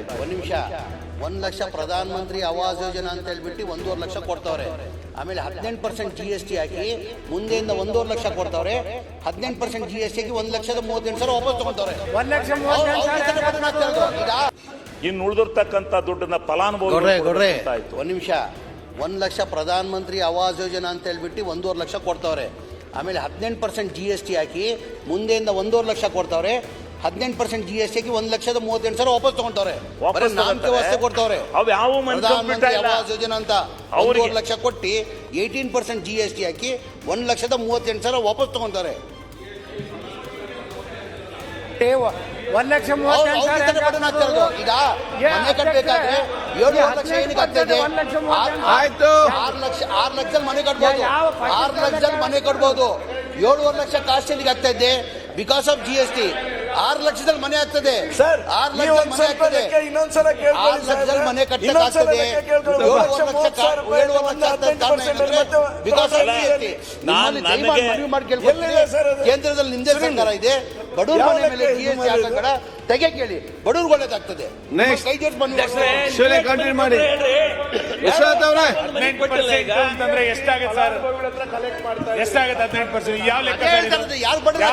ಇತ್ತು ಒಂದು ನಿಮಿಷ. ಒಂದು ಲಕ್ಷ ಪ್ರಧಾನ ಮಂತ್ರಿ ಆವಾಸ್ ಯೋಜನಾ ಅಂತ ಹೇಳ್ಬಿಟ್ಟು ಒಂದೂವರೆ ಲಕ್ಷ ಕೊಡ್ತಾವ್ರೆ. ಆಮೇಲೆ ಹದಿನೆಂಟು ಪರ್ಸೆಂಟ್ ಜಿ ಎಸ್ ಟಿ ಹಾಕಿ ಮುಂದೆಯಿಂದ ಒಂದೂವರೆ ಲಕ್ಷ ಕೊಡ್ತಾವ್ರೆ. ಹದಿನೆಂಟು ಪರ್ಸೆಂಟ್ ಜಿ ಎಸ್ ಟಿ ಹಾಕಿ ಒಂದು ಲಕ್ಷದ ಮೂವತ್ತೆಂಟು ಸಾವಿರ ವಾಪಸ್. ಈಗ ಇನ್ನು ಉಳಿದಿರ್ತಕ್ಕಂಥ ದುಡ್ಡನ್ನ ಫಲಾನುಭವಿ ಆಯ್ತು. ಒಂದು ನಿಮಿಷ. ಒಂದು ಲಕ್ಷ ಪ್ರಧಾನ ಮಂತ್ರಿ ಆವಾಸ್ ಯೋಜನಾ ಅಂತ ಹೇಳ್ಬಿಟ್ಟು ಒಂದೂವರೆ ಲಕ್ಷ ಕೊಡ್ತಾವ್ರೆ. ಆಮೇಲೆ ಹದಿನೆಂಟು ಪರ್ಸೆಂಟ್ ಜಿ ಎಸ್ ಟಿ ಹಾಕಿ ಮುಂದೆಯಿಂದ ಒಂದೂವರೆ ಲಕ್ಷ ಕೊಡ್ತವ್ರೆ. ಹದಿನೆಂಟು ಪರ್ಸೆಂಟ್ ಜಿ ಎಸ್ ಟಿ ಒಂದ್ ಲಕ್ಷದ ಮೂವತ್ತೆಂಟು ಸಾವಿರ ವಾಪಸ್ ತಗೊಂತವ್ರೆ. ಬರೀ ನಾಮಕೆ. ವಾಸ್ತೆ ಕೊಡ್ತವ್ರೆ. ಅವು ಯಾವ ಆವಾಸ್ ಯೋಜನಾ ಅಂತ ಒಂದೂವರೆ ಲಕ್ಷ ಕೊಟ್ಟು eighteen percent G S T ಹಾಕಿ ಒಂದ್ ಲಕ್ಷದ ಮೂವತ್ತೆಂಟು ಸಾವಿರ ವಾಪಸ್ ತಗೊಂತಾರೆ ಒಂದ್ ಲಕ್ಷ. ಈಗ ಮನೆ ಕಟ್ಟಬೇಕಾದ್ರೆ ಲಕ್ಷ ಏನಕ್ಕೆ ಆಯ್ತು. ಆರು ಲಕ್ಷ ಆರು ಲಕ್ಷದಲ್ಲಿ ಮನೆ ಕಟ್ಬೋದು. ಆರು ಲಕ್ಷದಲ್ಲಿ ಮನೆ ಕಟ್ಬೋದು. ಏಳುವರೆ ಲಕ್ಷ ಕಾಸ್ಟ್ ಎಲ್ಲಿಗೆ ಆಗ್ತಾ ಇದೆ because of G S T ಆರು ಲಕ್ಷದಲ್ಲಿ ಮನೆ ಆಗ್ತದೆ. ಸರ್ ಆರು ಲಕ್ಷದಲ್ಲಿ ಮನೆ ಆಗ್ತದೆ. ಇನ್ನೊಂದ್ಸಲ ಆರು ಲಕ್ಷದಲ್ಲಿ ಮನೆ ಕೇಳ್ಕೊಳ್ಳಿ. ಏಳುವರೆ ಲಕ್ಷ ಕೇಂದ್ರದಲ್ಲಿ ನಿಮ್ದೇ ಸರ್ಕಾರ ಇದೆ. ಬಡೂರ್ ಮನೆ ಮೇಲೆ ಜಿ ಇದು ಎಸ್ ಟಿ ತೆಗೆ ಕೇಳಿ. ಬಡವ್ರಿಗೆ ಒಳ್ಳೇದಾಗ್ತದೆ. ಕೈ ಮಾಡಿ. ಯಶವಂತ್ ಅವರೇ? ಹದಿನೆಂಟು ಪರ್ಸೆಂಟ್ ಅಂತಂದ್ರೆ ಎಷ್ಟಾಗುತ್ತೆ ಸರ್? ಎಷ್ಟಾಗತ್ತೆ ಹದಿನೆಂಟು ಪರ್ಸೆಂಟ್? ಯಾವ ಲೆಕ್ಕ ಯಾರು ಬಡವ್ರು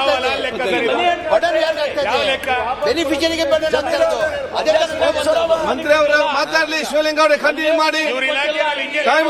ಬಡವ್ರು ಯಾರು ಯಾವ? ಬೆನಿಫಿಷರಿಗೆ ಬಡವ್ರು ಆಗ್ತಾ ಇರೋದು. ಅದೇ ಮಂತ್ರಿ ಅವರು ಮಾತಾಡ್ಲಿ. ಶಿವಲಿಂಗ ಅವರೇ ಕಂಟಿನ್ಯೂ ಮಾಡಿ. ಟೈಮ್